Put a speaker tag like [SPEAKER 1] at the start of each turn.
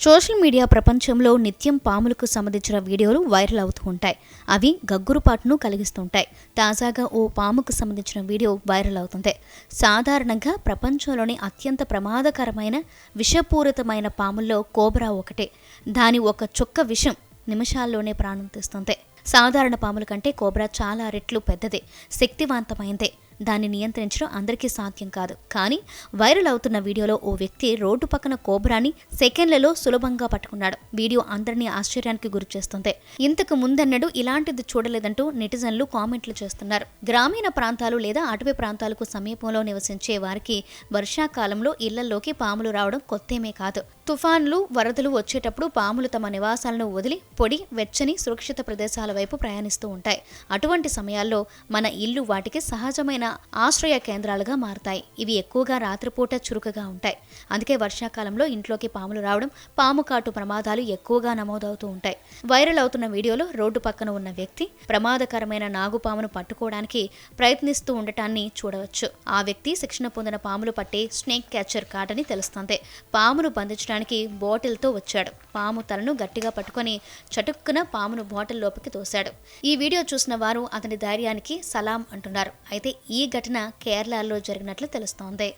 [SPEAKER 1] Social media ప్రపంచంలో నిత్యం పాములకు సంబంధించిన వీడియోలు వైరల్ అవుతూ ఉంటాయి అవి గగ్గురుపాటును కలిగిస్తుంటాయి. తాజాగా ఓ పాముకు సంబంధించిన వీడియో వైరల్ అవుతుంది సాధారణంగా ప్రపంచంలోని అత్యంత ప్రమాదకరమైన విషపూరితమైన పాముల్లో కోబ్రా ఒకటే. దాని ఒక చుక్క విషం నిమిషాల్లోనే ప్రాణం తీస్తుంది సాధారణ పాముల కంటే కోబ్రా చాలా రెట్లు పెద్దదే శక్తివంతమైందే. దాన్ని నియంత్రించడం అందరికీ సాధ్యం కాదు. కానీ వైరల్ అవుతున్న వీడియోలో ఓ వ్యక్తి రోడ్డు పక్కన కోబ్రాని సెకండ్లలో సులభంగా పట్టుకున్నాడు. వీడియో అందరినీ ఆశ్చర్యానికి గురి చేస్తుంది. ఇంతకు ముందన్నడు ఇలాంటిది చూడలేదంటూ నెటిజన్లు కామెంట్లు చేస్తున్నారు. గ్రామీణ ప్రాంతాలు లేదా అటవీ ప్రాంతాలకు సమీపంలో నివసించే వారికి వర్షాకాలంలో ఇళ్ళలోకి పాములు రావడం కొత్తేమే కాదు. తుఫాన్లు వరదలు వచ్చేటప్పుడు పాములు తమ నివాసాలను వదిలి పొడి వెచ్చని సురక్షిత ప్రదేశాల వైపు ప్రయాణిస్తూ ఉంటాయి. అటువంటి సమయాల్లో మన ఇల్లు వాటికి సహజమైన ఆశ్రయ కేంద్రాలుగా మారతాయి. ఇవి ఎక్కువగా రాత్రిపూట చురుకుగా ఉంటాయి. అందుకే వర్షాకాలంలో ఇంట్లోకి పాములు రావడం పాము కాటు ప్రమాదాలు ఎక్కువగా నమోదవుతూ ఉంటాయి. వైరల్ అవుతున్న వీడియోలో రోడ్డు పక్కన ఉన్న వ్యక్తి ప్రమాదకరమైన నాగుపామును పట్టుకోవడానికి ప్రయత్నిస్తూ ఉండటాన్ని చూడవచ్చు. ఆ వ్యక్తి శిక్షణ పొందిన పాములు పట్టే స్నేక్ క్యాచర్ కాటని తెలుస్తుంది. పామును బంధించడానికి బాటిల్తో వచ్చాడు. పాము తలను గట్టిగా పట్టుకొని చటుక్కున పామును బాటిల్ లోపలికి తోశాడు. ఈ వీడియో చూసిన వారు అతని ధైర్యానికి సలాం అంటున్నారు. అయితే ఈ ఘటన కేరళలో జరిగినట్లు తెలుస్తోంది.